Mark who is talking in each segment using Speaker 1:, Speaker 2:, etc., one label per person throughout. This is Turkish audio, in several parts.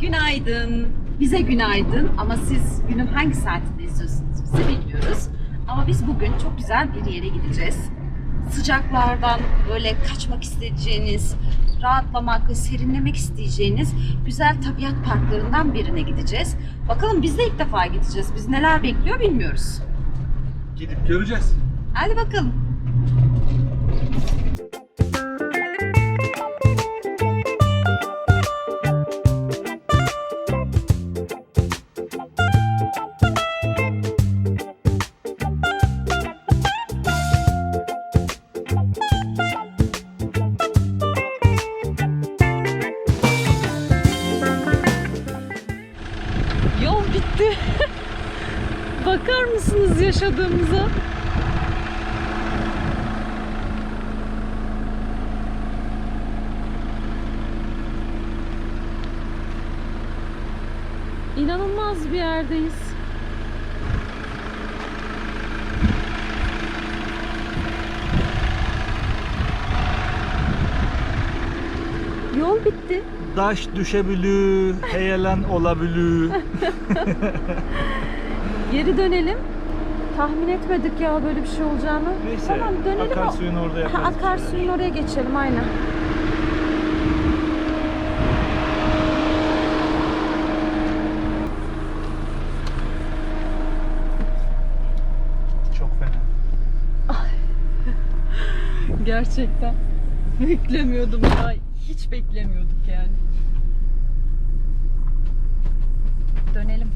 Speaker 1: Günaydın. Bize günaydın ama siz günün hangi saatinde izliyorsunuz bizi bilmiyoruz. Ama biz bugün çok güzel bir yere gideceğiz. Sıcaklardan böyle kaçmak isteyeceğiniz, rahatlamak ve serinlemek isteyeceğiniz güzel tabiat parklarından birine gideceğiz. Bakalım biz de ilk defa gideceğiz. Biz neler bekliyor bilmiyoruz.
Speaker 2: Gidip göreceğiz.
Speaker 1: Hadi bakalım. Yol bitti. Bakar mısınız yaşadığımıza? İnanılmaz bir yerdeyiz. Yol bitti.
Speaker 2: Daş düşebilü, heyelan olabilir.
Speaker 1: Geri dönelim. Tahmin etmedik ya böyle bir şey olacağını.
Speaker 2: Neyse,
Speaker 1: Tamam dönelim.
Speaker 2: akarsuyun orada
Speaker 1: Ha,
Speaker 2: yaparız. bir
Speaker 1: Akarsuyun oraya geçelim aynen.
Speaker 2: şeyler. Çok fena.
Speaker 1: Gerçekten. Beklemiyordum ya. Hiç beklemiyorduk yani. Dönelim.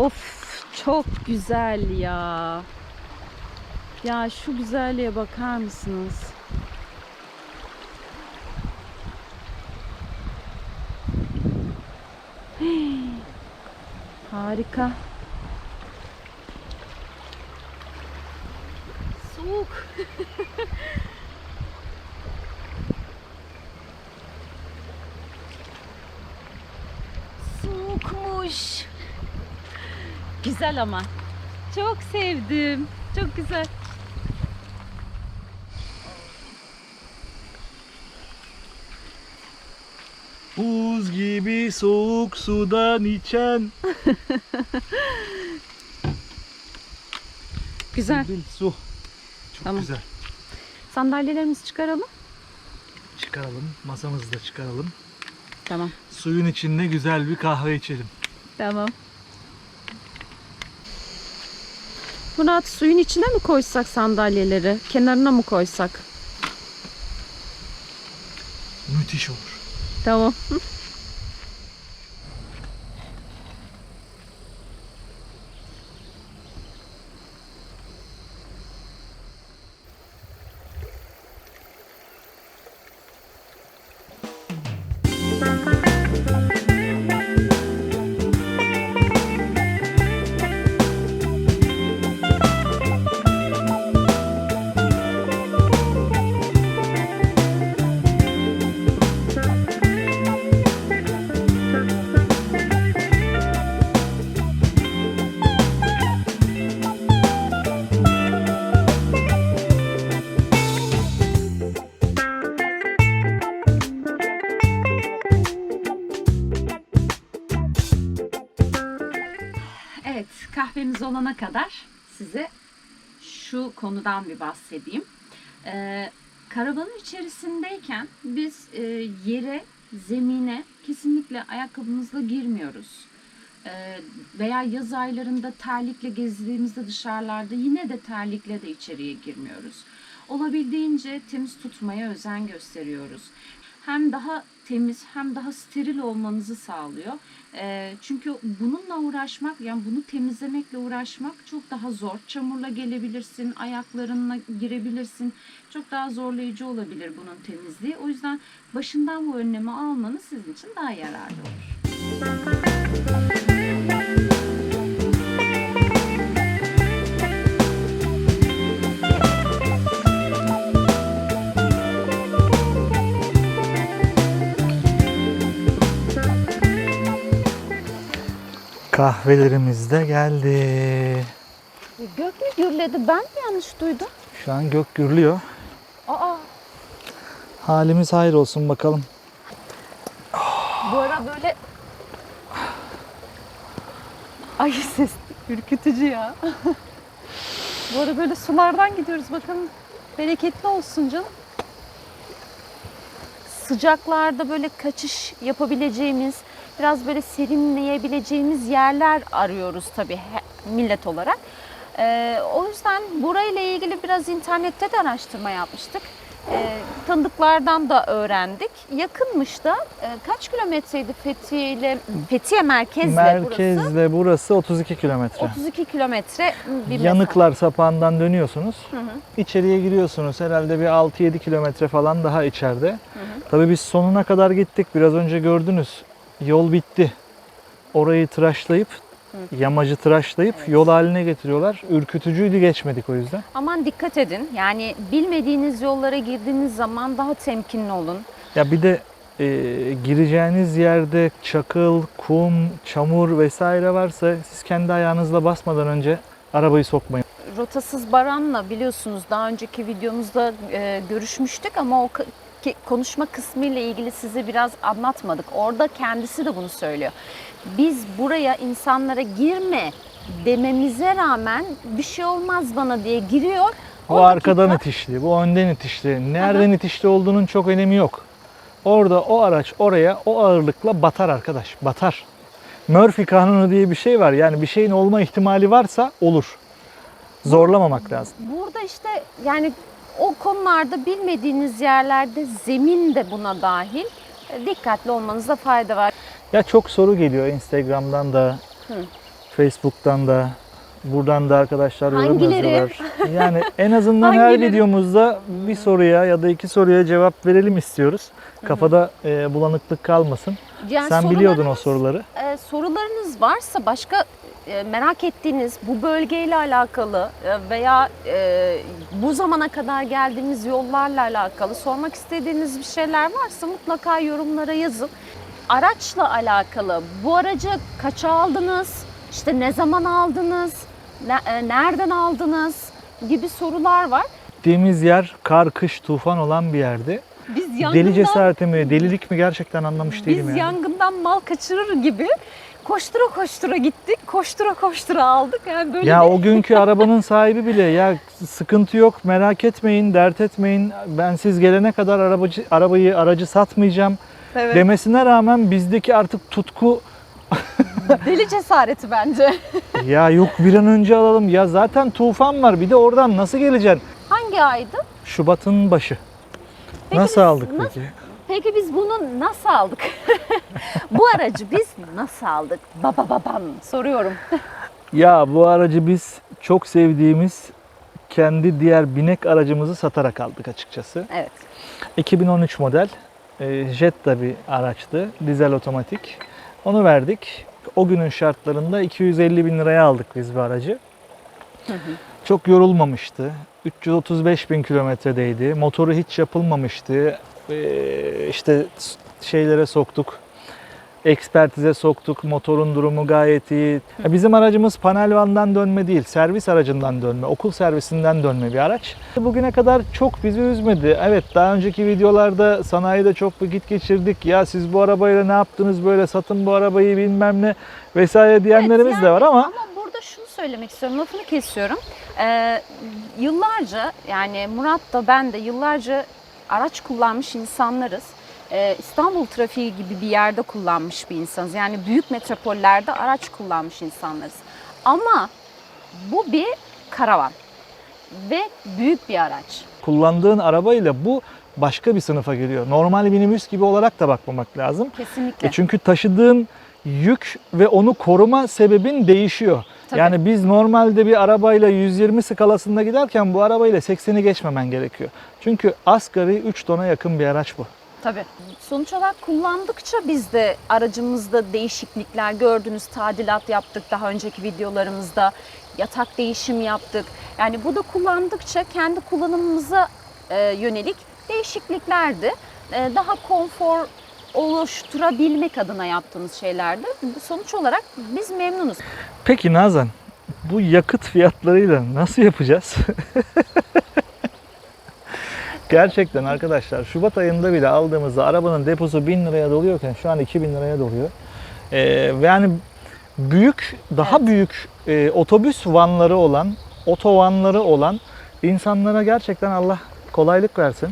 Speaker 2: Of
Speaker 1: çok
Speaker 2: güzel
Speaker 1: ya. Ya şu güzelliğe bakar mısınız? Harika. Soğuk. Soğukmuş. Güzel ama. Çok sevdim. Çok güzel.
Speaker 2: Buz gibi soğuk sudan içen.
Speaker 1: Güzel.
Speaker 2: Sil su. Çok
Speaker 1: Tamam.
Speaker 2: güzel.
Speaker 1: Sandalyelerimizi çıkaralım.
Speaker 2: Çıkaralım. Masamızı da çıkaralım.
Speaker 1: Tamam.
Speaker 2: Suyun içinde güzel bir kahve içelim.
Speaker 1: Tamam. Murat suyun içine mi koysak sandalyeleri? Kenarına mı koysak?
Speaker 2: Müthiş olur.
Speaker 1: Tamam. Kahvemiz olana kadar size şu konudan bir bahsedeyim. Ee, karavanın içerisindeyken biz e, yere zemine kesinlikle ayakkabımızla girmiyoruz. Ee, veya yaz aylarında terlikle gezdiğimizde dışarılarda yine de terlikle de içeriye girmiyoruz. Olabildiğince temiz tutmaya özen gösteriyoruz. Hem daha temiz hem daha steril olmanızı sağlıyor. Ee, çünkü bununla uğraşmak yani bunu temizlemekle uğraşmak çok daha zor. Çamurla gelebilirsin, ayaklarınla girebilirsin. Çok daha zorlayıcı olabilir bunun temizliği. O yüzden başından bu önlemi almanız sizin için daha yararlı olur.
Speaker 2: Kahvelerimiz de geldi.
Speaker 1: Gök mü gürledi? Ben mi yanlış duydum?
Speaker 2: Şu an gök gürlüyor.
Speaker 1: Aa,
Speaker 2: Halimiz hayır olsun bakalım.
Speaker 1: bu ara böyle... Ay ses ürkütücü ya. bu ara böyle sulardan gidiyoruz bakalım. Bereketli olsun canım. Sıcaklarda böyle kaçış yapabileceğimiz, biraz böyle serinleyebileceğimiz yerler arıyoruz tabii millet olarak. Ee, o yüzden burayla ilgili biraz internette de araştırma yapmıştık. Ee, tanıdıklardan da öğrendik. Yakınmış da e, kaç kilometreydi Fethiye ile Fethiye merkezle burası?
Speaker 2: Merkezle burası 32 kilometre.
Speaker 1: 32 kilometre bir mesafe.
Speaker 2: Yanıklar sapağından dönüyorsunuz.
Speaker 1: Hı hı.
Speaker 2: İçeriye giriyorsunuz. Herhalde bir 6-7 kilometre falan daha içeride. Tabii biz sonuna kadar gittik. Biraz önce gördünüz. Yol bitti. Orayı tıraşlayıp, yamacı tıraşlayıp yol haline getiriyorlar. Ürkütücüydü geçmedik o yüzden.
Speaker 1: Aman dikkat edin. Yani bilmediğiniz yollara girdiğiniz zaman daha temkinli olun.
Speaker 2: Ya bir de e, gireceğiniz yerde çakıl, kum, çamur vesaire varsa siz kendi ayağınızla basmadan önce arabayı sokmayın.
Speaker 1: Rotasız Baran'la biliyorsunuz daha önceki videomuzda e, görüşmüştük ama o ki- konuşma kısmı ile ilgili size biraz anlatmadık. Orada kendisi de bunu söylüyor. Biz buraya insanlara girme dememize rağmen bir şey olmaz bana diye giriyor.
Speaker 2: Bu
Speaker 1: O
Speaker 2: arkadan
Speaker 1: dakika-
Speaker 2: itişli, bu önden itişli. Nereden itişli olduğunun çok önemi yok. Orada o araç oraya o ağırlıkla batar arkadaş, batar. Murphy kanunu diye bir şey var. Yani bir şeyin olma ihtimali varsa olur. Zorlamamak lazım.
Speaker 1: Burada işte yani o konularda bilmediğiniz yerlerde zemin de buna dahil. E, Dikkatli olmanızda fayda var.
Speaker 2: Ya çok soru geliyor Instagram'dan da,
Speaker 1: Hı.
Speaker 2: Facebook'tan da, buradan da arkadaşlar yorum
Speaker 1: Hangileri?
Speaker 2: yazıyorlar. Yani en azından her
Speaker 1: Hangileri?
Speaker 2: videomuzda bir soruya ya da iki soruya cevap verelim istiyoruz. Kafada e, bulanıklık kalmasın.
Speaker 1: Yani
Speaker 2: Sen biliyordun o
Speaker 1: sorularınız-
Speaker 2: soruları.
Speaker 1: e, sorularınız varsa başka e, merak ettiğiniz bu bölgeyle alakalı e, veya e, bu zamana kadar geldiğimiz yollarla alakalı sormak istediğiniz bir şeyler varsa mutlaka yorumlara yazın. Araçla alakalı bu aracı kaça aldınız? İşte ne zaman aldınız? Ne- e, nereden aldınız? gibi sorular var.
Speaker 2: Gittiğimiz yer kar, kış, tufan olan bir yerdi.
Speaker 1: Biz
Speaker 2: Deli
Speaker 1: yangından
Speaker 2: cesareti mi, delilik mi gerçekten anlamış değilim
Speaker 1: Biz
Speaker 2: yani.
Speaker 1: yangından mal kaçırır gibi koştura koştura gittik, koştura koştura aldık. Yani böyle
Speaker 2: Ya
Speaker 1: bir-
Speaker 2: o günkü arabanın sahibi bile ya sıkıntı yok merak etmeyin dert etmeyin ben siz gelene kadar arabacı, arabayı aracı satmayacağım
Speaker 1: Evet.
Speaker 2: demesine rağmen bizdeki artık tutku
Speaker 1: deli cesareti bence.
Speaker 2: ya yok bir an önce alalım ya zaten tufan var bir de oradan nasıl geleceksin?
Speaker 1: Hangi aydı?
Speaker 2: Şubat'ın başı.
Speaker 1: Peki
Speaker 2: nasıl
Speaker 1: biz
Speaker 2: aldık
Speaker 1: nasıl-
Speaker 2: peki?
Speaker 1: Peki biz bunu nasıl aldık? Bu aracı biz nasıl aldık? Baba babam soruyorum.
Speaker 2: Ya bu aracı biz çok sevdiğimiz kendi diğer binek aracımızı satarak aldık açıkçası.
Speaker 1: Evet.
Speaker 2: 2013 model e, Jetta bir araçtı. Dizel otomatik. Onu verdik. O günün şartlarında 250 bin liraya aldık biz bu aracı. Çok yorulmamıştı. 335 bin kilometredeydi. Motoru hiç yapılmamıştı. E, işte şeylere soktuk. Ekspertize soktuk. Motorun durumu gayet iyi. Ya Bizim aracımız panel vandan dönme değil. Servis aracından dönme. Okul servisinden dönme bir araç. Bugüne kadar çok bizi üzmedi. Evet daha önceki videolarda sanayide çok vakit geçirdik. Ya siz bu arabayla ne yaptınız böyle satın bu arabayı bilmem ne vesaire diyenlerimiz
Speaker 1: Evet,
Speaker 2: de var
Speaker 1: yani
Speaker 2: ama
Speaker 1: Ama burada şunu söylemek istiyorum, lafını kesiyorum. Ee, yıllarca yani Murat da ben de yıllarca araç kullanmış insanlarız. E, İstanbul trafiği gibi bir yerde kullanmış bir insanız. Yani büyük metropollerde araç kullanmış insanlarız. Ama bu bir karavan ve büyük bir araç.
Speaker 2: Kullandığın arabayla bu başka bir sınıfa giriyor. Normal minibüs gibi olarak da bakmamak lazım.
Speaker 1: Kesinlikle.
Speaker 2: E çünkü taşıdığın yük ve onu koruma sebebin değişiyor.
Speaker 1: Tabii.
Speaker 2: Yani biz normalde bir arabayla 120 skalasında giderken bu arabayla 80'i geçmemen gerekiyor. Çünkü asgari 3 tona yakın bir araç bu.
Speaker 1: Tabii. Sonuç olarak kullandıkça biz de aracımızda değişiklikler gördünüz, tadilat yaptık daha önceki videolarımızda. Yatak değişimi yaptık. Yani bu da kullandıkça kendi kullanımımıza e, yönelik değişikliklerdi. E, daha konfor oluşturabilmek adına yaptığımız şeylerdi. Sonuç olarak biz memnunuz.
Speaker 2: Peki Nazan, bu yakıt fiyatlarıyla nasıl yapacağız? Gerçekten arkadaşlar Şubat ayında bile aldığımızda arabanın deposu 1000 liraya doluyorken şu an 2000 liraya doluyor. Ee, yani büyük, daha büyük e, otobüs vanları olan, otovanları olan insanlara gerçekten Allah kolaylık versin.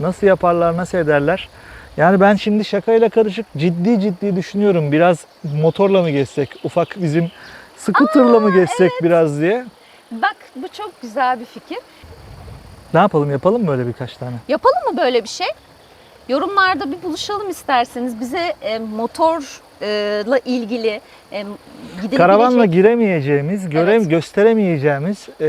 Speaker 2: Nasıl yaparlar, nasıl ederler? Yani ben şimdi şakayla karışık ciddi ciddi düşünüyorum. Biraz motorla mı gezsek, ufak bizim scooter'la mı gezsek biraz diye.
Speaker 1: Bak bu çok güzel bir fikir.
Speaker 2: Ne yapalım, yapalım mı öyle birkaç tane?
Speaker 1: Yapalım mı böyle bir şey? Yorumlarda bir buluşalım isterseniz. Bize e, motorla ilgili e, gidebilecek...
Speaker 2: Karavanla giremeyeceğimiz, göre,
Speaker 1: Evet.
Speaker 2: gösteremeyeceğimiz e,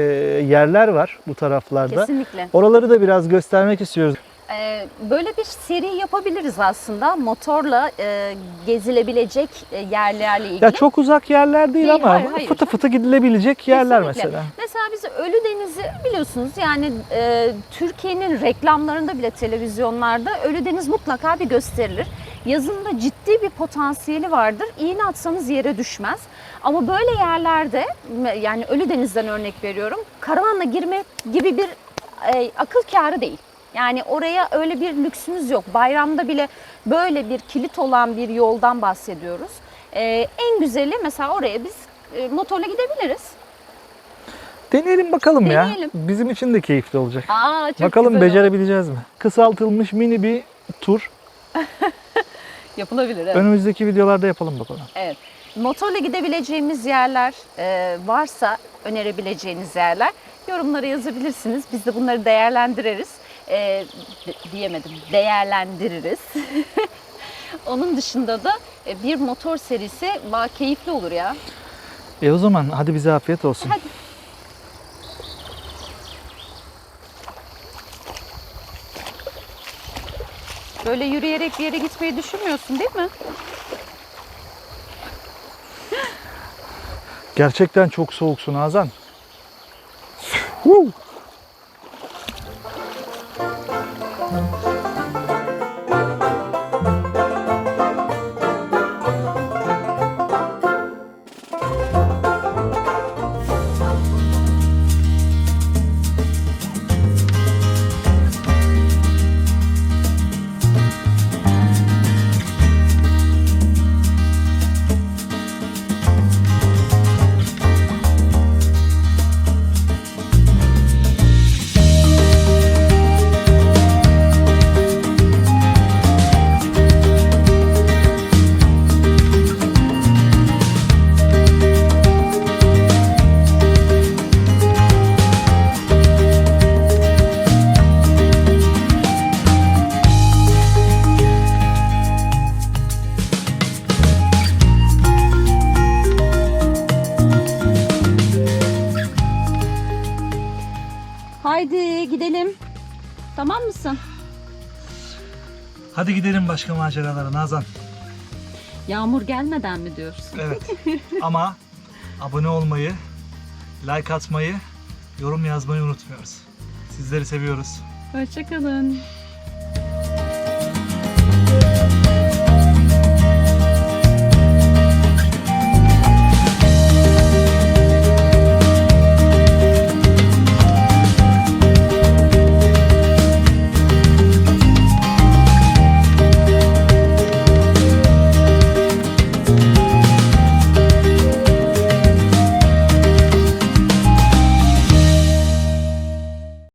Speaker 2: yerler var bu taraflarda.
Speaker 1: Kesinlikle.
Speaker 2: Oraları da biraz göstermek istiyoruz.
Speaker 1: Ee, böyle bir seri yapabiliriz aslında. Motorla e, gezilebilecek e, yerlerle ilgili.
Speaker 2: Ya çok uzak yerler değil,
Speaker 1: Değil,
Speaker 2: ama
Speaker 1: hayır, hayır.
Speaker 2: fıtı fıtı gidilebilecek yerler
Speaker 1: Kesinlikle.
Speaker 2: mesela.
Speaker 1: Mesela biz Ölüdeniz'i biliyorsunuz yani e, Türkiye'nin reklamlarında bile televizyonlarda Ölüdeniz mutlaka bir gösterilir. Yazında ciddi bir potansiyeli vardır. İğne atsanız yere düşmez. Ama böyle yerlerde yani Ölüdeniz'den örnek veriyorum. Karavanla girme gibi bir e, akıl kârı değil. Yani oraya öyle bir lüksümüz yok. Bayramda bile böyle bir kilit olan bir yoldan bahsediyoruz. E, en güzeli mesela oraya biz e, motorla gidebiliriz.
Speaker 2: Deneyelim bakalım
Speaker 1: Deneyelim.
Speaker 2: ya. Bizim için de keyifli olacak.
Speaker 1: Aa, çok
Speaker 2: bakalım
Speaker 1: güzel
Speaker 2: becerebileceğiz mi? Kısaltılmış mini bir tur.
Speaker 1: Yapılabilir evet.
Speaker 2: Önümüzdeki videolarda yapalım bakalım.
Speaker 1: evet. Motorla gidebileceğimiz yerler e, varsa önerebileceğiniz yerler yorumlara yazabilirsiniz. Biz de bunları değerlendiririz. E, de- diyemedim. Değerlendiririz. Onun dışında da e, bir motor serisi keyifli olur ya.
Speaker 2: E o zaman hadi bize afiyet olsun.
Speaker 1: Hadi. Böyle yürüyerek bir yere gitmeyi düşünmüyorsun değil mi?
Speaker 2: Gerçekten çok soğuksun Azan.
Speaker 1: Tamam mısın?
Speaker 2: Hadi gidelim başka maceralara Nazan.
Speaker 1: Yağmur gelmeden mi diyorsun?
Speaker 2: Evet. Ama abone olmayı, like atmayı, yorum yazmayı unutmuyoruz. Sizleri seviyoruz.
Speaker 1: Hoşçakalın.